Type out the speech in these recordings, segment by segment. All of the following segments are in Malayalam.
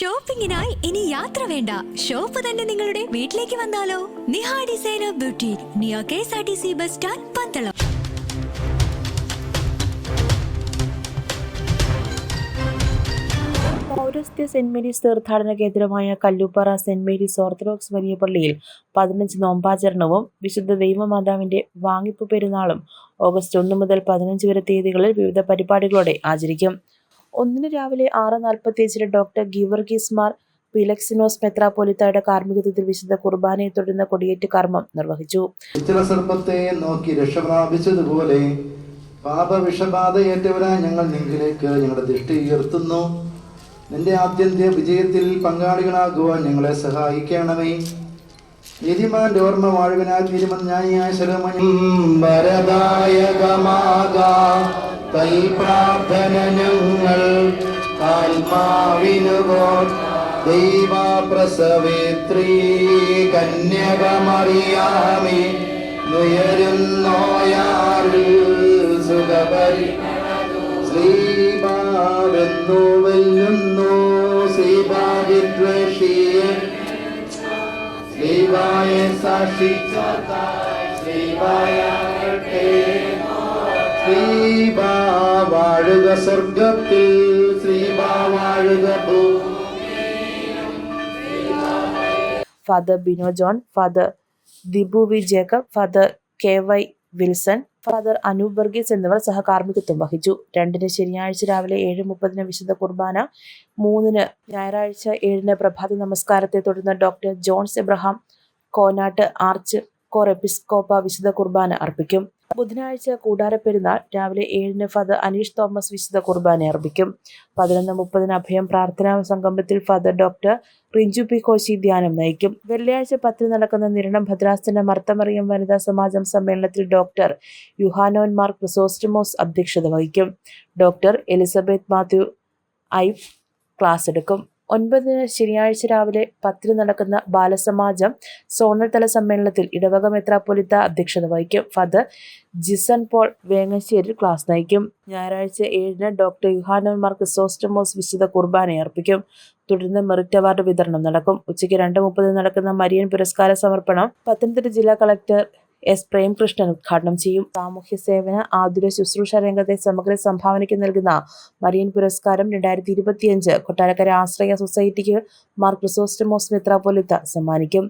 ഷോപ്പിംഗിനായി ഇനി യാത്ര വേണ്ട. ഷോപ്പ് തന്നെ നിങ്ങളുടെ വീട്ടിലേക്ക് വന്നാലോ? Niha designer beauty neo K S R T C bus stand Pandalam. പൗരസ്ത്യ സെന്റ് മേരീസ് തീർത്ഥാടന കേന്ദ്രമായ കല്ലുപ്പാറ സെന്റ് മേരീസ് ഓർത്തഡോക്സ് വലിയ പള്ളിയിൽ പതിനഞ്ച് നോമ്പാചരണവും വിശുദ്ധ ദൈവമാതാവിന്റെ വാങ്ങിപ്പ് പെരുന്നാളും ഓഗസ്റ്റ് ഒന്ന് മുതൽ പതിനഞ്ച് വരെ തീയതികളിൽ വിവിധ പരിപാടികളോടെ ആചരിക്കും. ഒന്നിന് രാവിലെ ആറ് നാൽപ്പത്തിയഞ്ചിന് ഡോക്ടർ ഗീവർഗീസ് മാർ പിലക്സിനോസ് മെത്രാപോലിത്തയുടെ കാർമ്മികത്വത്തിൽ വിശുദ്ധ കുർബാനയെ തുടർന്ന് കൊടിയേറ്റ് കർമ്മം നിർവഹിച്ചു. സർപ്പത്തെ നോക്കി രക്ഷ പ്രാപിച്ചതുപോലെ പാപവിഷബാധയേറ്റവരാ ഞങ്ങൾ നിങ്ങളിലേക്ക് ഞങ്ങളുടെ ദൃഷ്ടി ഉയർത്തുന്നു. നിന്റെ ആദ്യന്ത്യ വിജയത്തിൽ പങ്കാളികളാകുവാൻ ഞങ്ങളെ സഹായിക്കണമേ. നീതിമാന്റെ ഓർമ്മ വാഴുവിനാൽ തിരുമഞ്ഞാനിയായ കൈ പ്രാർത്ഥന ഞങ്ങൾ ആത്മാവിനുകോ ദൈവപ്രസവേത്രീ കന്യകമറിയാമേ നുയരുന്നോയാറിൽ സുഖപരി. ശ്രീഭാവെന്നു വെല്ലുന്നു ശ്രീഭാഗ്യദ്വേഷിയെ ശ്രീവായ സാക്ഷിച്ച ശ്രീവായാകട്ടെ. ശ്രീബാ വാഴുക സ്വർഗത്തിൽ ശ്രീബാ വാഴുക father Bino John father Dibu V Jacob father K Y Wilson father Anoop Varghese എന്നിവർ സഹകാർമ്മികത്വം വഹിച്ചു. രണ്ടിന് ശനിയാഴ്ച രാവിലെ ഏഴ് മുപ്പതിന് വിശുദ്ധ കുർബാന മൂന്നിന് ഞായറാഴ്ച ഏഴിന് പ്രഭാത നമസ്കാരത്തെ തുടർന്ന് doctor Johns Abraham Konattu arch core എപ്പിസ്കോപ്പ വിശുദ്ധ കുർബാന അർപ്പിക്കും. ബുധനാഴ്ച കൂടാരപ്പെരുന്നാൾ രാവിലെ ഏഴിന് ഫാദർ അനീഷ് തോമസ് വിശുദ്ധ കുർബാന അർപ്പിക്കും. പതിനൊന്ന് മുപ്പതിന് അഭയം പ്രാർത്ഥനാ സംഗമത്തിൽ father doctor Rinju P Koshy ധ്യാനം നയിക്കും. വെള്ളിയാഴ്ച പത്തിന് നടക്കുന്ന നിരണം ഭദ്രാസന മർത്തമറിയം വനിതാ സമാജം സമ്മേളനത്തിൽ ഡോക്ടർ യുഹാനോൻ മാർ ക്രിസോസ്റ്റമോസ് അധ്യക്ഷത വഹിക്കും. ഡോക്ടർ എലിസബത്ത് മാത്യു ഐഫ് ക്ലാസ് എടുക്കും. ഒൻപതിന് ശനിയാഴ്ച രാവിലെ പത്തിന് നടക്കുന്ന ബാലസമാജം സോണൽ തല സമ്മേളനത്തിൽ ഇടവക മെത്രാപ്പൊലിത്ത അധ്യക്ഷത വഹിക്കും. Father Jison Paul Vengassery class നയിക്കും. ഞായറാഴ്ച ഏഴിന് ഡോക്ടർ യുഹാനോൻ സോസ്റ്റമോസ് വിശുദ്ധ കുർബാന അർപ്പിക്കും. തുടർന്ന് മെറിറ്റ് അവാർഡ് വിതരണം നടക്കും. ഉച്ചയ്ക്ക് രണ്ട് മുപ്പതിന് നടക്കുന്ന മരിയൻ പുരസ്കാര സമർപ്പണം പത്തനംതിട്ട ജില്ലാ കളക്ടർ എസ് പ്രേംകൃഷ്ണൻ ഉദ്ഘാടനം ചെയ്യും. സാമൂഹ്യ സേവന ആതുര ശുശ്രൂഷ രംഗത്തെ സമഗ്ര സംഭാവനയ്ക്ക് നൽകുന്ന മരിയൻ പുരസ്കാരം രണ്ടായിരത്തി ഇരുപത്തിയഞ്ച് കൊട്ടാരക്കര ആശ്രയ സൊസൈറ്റിക്ക് മാർ ക്രിസോസ്റ്റമോസ് മെത്രാപ്പൊലിത്ത സമ്മാനിക്കും.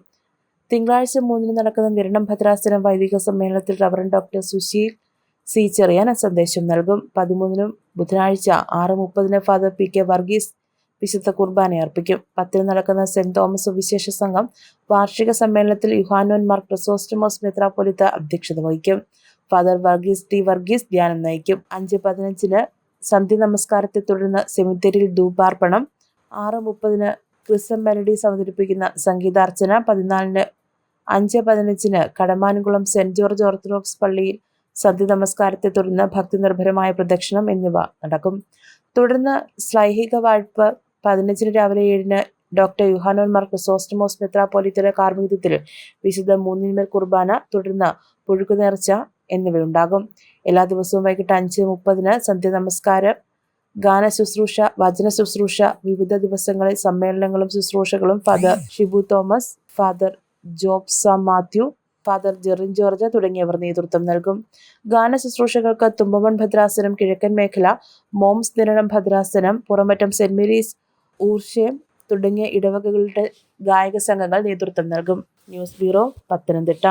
തിങ്കളാഴ്ച മൂന്നിന് നടക്കുന്ന നിരണം ഭദ്രാസനം വൈദിക സമ്മേളനത്തിൽ reverend doctor Susheel C Cherian സന്ദേശം നൽകും. പതിമൂന്നിനും ബുധനാഴ്ച ആറ് മുപ്പതിന് ഫാദർ പി കെ വർഗീസ് വിശുദ്ധ കുർബാന അർപ്പിക്കും. പത്തിൽ നടക്കുന്ന സെന്റ് തോമസ് വിശേഷ സംഘം വാർഷിക സമ്മേളനത്തിൽ യുഹാനോൻ മാർ ക്രിസോസ്റ്റമോസ് മെത്രാപ്പൊലിത്ത അധ്യക്ഷത വഹിക്കും. ഫാദർ വർഗീസ് ടി വർഗീസ് ധ്യാനം നയിക്കും. അഞ്ച് പതിനഞ്ചിന് സന്ധ്യ നമസ്കാരത്തെ തുടർന്ന് സെമിത്തേരിയിൽ ധൂപാർപ്പണം ആറ് മുപ്പതിന് ക്രിസം മെലഡീസ് അവതരിപ്പിക്കുന്ന സംഗീതാർച്ചന. പതിനാലിന് അഞ്ച് പതിനഞ്ചിന് കടമാൻകുളം സെന്റ് ജോർജ് ഓർത്തഡോക്സ് പള്ളിയിൽ സന്ധ്യ നമസ്കാരത്തെ തുടർന്ന് ഭക്തി നിർഭരമായ പ്രദക്ഷിണം എന്നിവ നടക്കും. തുടർന്ന് ശ്ലൈഹിക വാഴ്പ്പ് പതിനഞ്ചിന് രാവിലെ ഏഴിന് ഡോക്ടർ യുഹാനോൻ മാർ ക്രിസോസ്റ്റമോസ് മെത്രാപോലിത്തയുടെ കാർമ്മികത്വത്തിൽ വിശുദ്ധ മൂന്നിന്മേൽ കുർബാന തുടർന്ന് പുഴുക്കു നേർച്ച എന്നിവയുണ്ടാകും. എല്ലാ ദിവസവും വൈകിട്ട് അഞ്ച് മുപ്പതിന് സന്ധ്യ നമസ്കാരം ഗാന ശുശ്രൂഷ വചന ശുശ്രൂഷ വിവിധ ദിവസങ്ങളിൽ സമ്മേളനങ്ങളും ശുശ്രൂഷകളും father Shibu Thomas father Jobs Mathew father Jerin George തുടങ്ങിയവർ നേതൃത്വം നൽകും. ഗാന ശുശ്രൂഷകൾക്ക് തുമ്പമൺ ഭദ്രാസനം കിഴക്കൻ മേഖല മോംസ് നിരണം ഭദ്രാസനം പുറമറ്റം സെന്റ് മേരീസ് ഊർഷേം തുടങ്ങിയ ഇടവകകളുടെ ഗായക സംഘങ്ങൾ നേതൃത്വം നൽകും. News bureau Pathanamthitta.